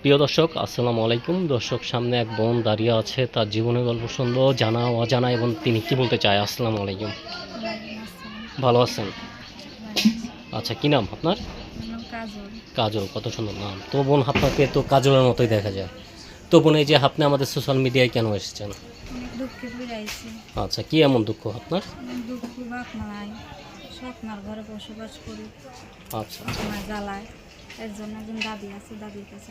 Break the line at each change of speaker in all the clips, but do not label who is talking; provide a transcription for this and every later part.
প্রিয় দর্শক আসসালামু আলাইকুম। দর্শক সামনে এক বোন দাঁড়িয়ে আছে তার জীবনের গল্প শুনব জানা অজানা এবং তিনি কি বলতে চায়? আসসালামু আলাইকুম। ভালো আছেন? আচ্ছা কি নাম আপনার?
কাজল।
কত সুন্দর নাম। তো বোন আপনাকে তো কাজলের মতোই দেখা যায়। তো বোন এই যে আপনি আমাদের সোশ্যাল মিডিয়ায় কেন এসেছেন? আচ্ছা কি এমন দুঃখ আপনার?
দুঃখ বাপ ঘরে বসবাস করি।
আচ্ছা।
জ্বালায়। এর জন্য একজন দাদি আছে দাদির কাছে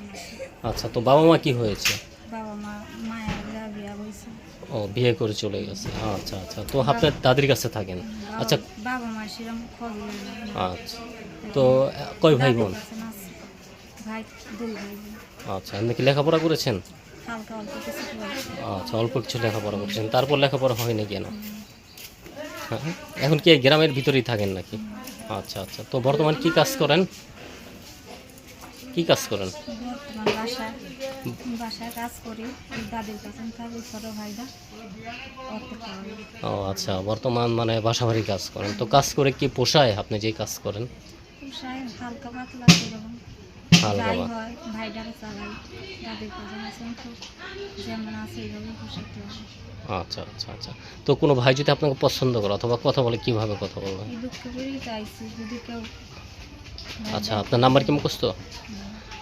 আচ্ছা তো বাবা মা কি হয়েছে?
বাবা মা মায়ের বিয়া হয়েছে।
ও বিয়ে করে চলে গেছে। আচ্ছা আচ্ছা তো আপনার দাদির কাছে থাকেন? আচ্ছা
বাবা মা সেরকম খোঁজ
আচ্ছা তো কয় ভাই বোন।
ভাই দুই ভাই
আচ্ছা আপনি কি লেখাপড়া করেছেন? আচ্ছা অল্প কিছু লেখাপড়া করছেন। তারপর লেখাপড়া হয়নি কেন? হ্যাঁ এখন কি গ্রামের ভিতরেই থাকেন নাকি? আচ্ছা আচ্ছা তো বর্তমান কি কাজ করেন? কি কাজ করেন? ও আচ্ছা বর্তমান মানে বাসাবাড়ি কাজ করেন। তো কাজ করে কি পোষায় আপনি যে কাজ করেন?
হালকা পাতলা
আচ্ছা আচ্ছা আচ্ছা। তো কোনো ভাই যদি আপনাকে পছন্দ করে অথবা কথা বলে কীভাবে কথা বলবে আচ্ছা আপনার নাম্বার কি মুখস্থ?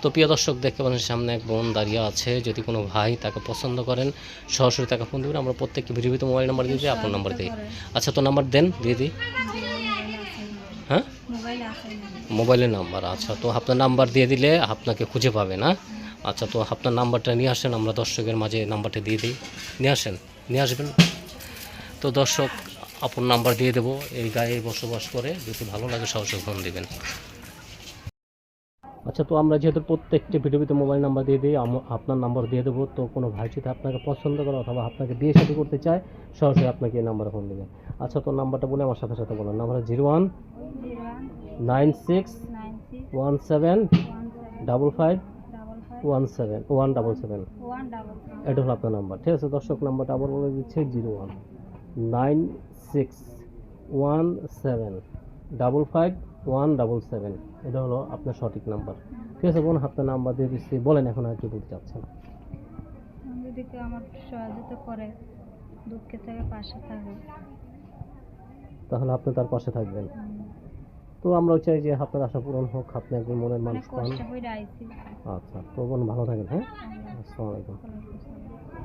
তো প্রিয় দর্শক, দেখতে পারেন সামনে এক বোন দাঁড়িয়ে আছে। যদি কোনো ভাই তাকে পছন্দ করেন, সরাসরি তাকে ফোন দেবেন। আমরা প্রত্যেককে ভিডিওতে মোবাইল নাম্বার দিয়ে দিই, আপনার নাম্বার দিই। আচ্ছা তো নাম্বার দেন, দিয়ে দিই। হ্যাঁ?
মোবাইল
মোবাইলের নাম্বার আচ্ছা। তো আপনার নাম্বার দিয়ে দিলে আপনাকে খুঁজে পাবে না আচ্ছা তো আপনার নাম্বারটা নিয়ে আসেন, আমরা দর্শকের মাঝে নাম্বারটা দিয়ে দিই। নিয়ে আসেন, নিয়ে আসবেন। তো দর্শক, আপনার নাম্বার দিয়ে দেবো। এই গায়ে বসবাস করে, যদি ভালো লাগে সরাসরি ফোন দিবেন। আচ্ছা তো আমরা যেহেতু প্রত্যেকটি ভিডিওতে মোবাইল নাম্বার দিয়ে দিই আপনার নাম্বার দিয়ে দেবো। তো কোনো ভাই যদি আপনাকে পছন্দ করে অথবা আপনাকে বিয়ে শাদী করতে চায়, সরাসরি আপনাকে এই নাম্বারে ফোন দেবে। আচ্ছা তো নাম্বারটা বলে আমার সাথে সাথে বলুন number zero one nine six one seven double five one seven one double seven এটা হলো আপনার নাম্বার ঠিক আছে, দর্শক নাম্বারটা আবার বলে দিচ্ছে zero one nine six one seven double five one double seven এটা হলো আপনার সঠিক নাম্বার। ঠিক আছে বোন আপনার নাম্বার দিয়ে দিচ্ছি। বলেন এখন আর কি বলতে চাচ্ছেন।
যদি কেউ আমার সহযোগিতা করে দুঃখে থেকে পাশে থাকবে
তাহলে আপনি তার পাশে থাকবেন। তো আমরাও চাই যে আপনার আশা পূরণ হোক আপনি একজন মনের মানুষ পান। আচ্ছা তো বোন ভালো থাকেন হ্যাঁ?
আল্লাহ
আসসালামু আলাইকুম।
ওয়ালাইকুম আসসালাম।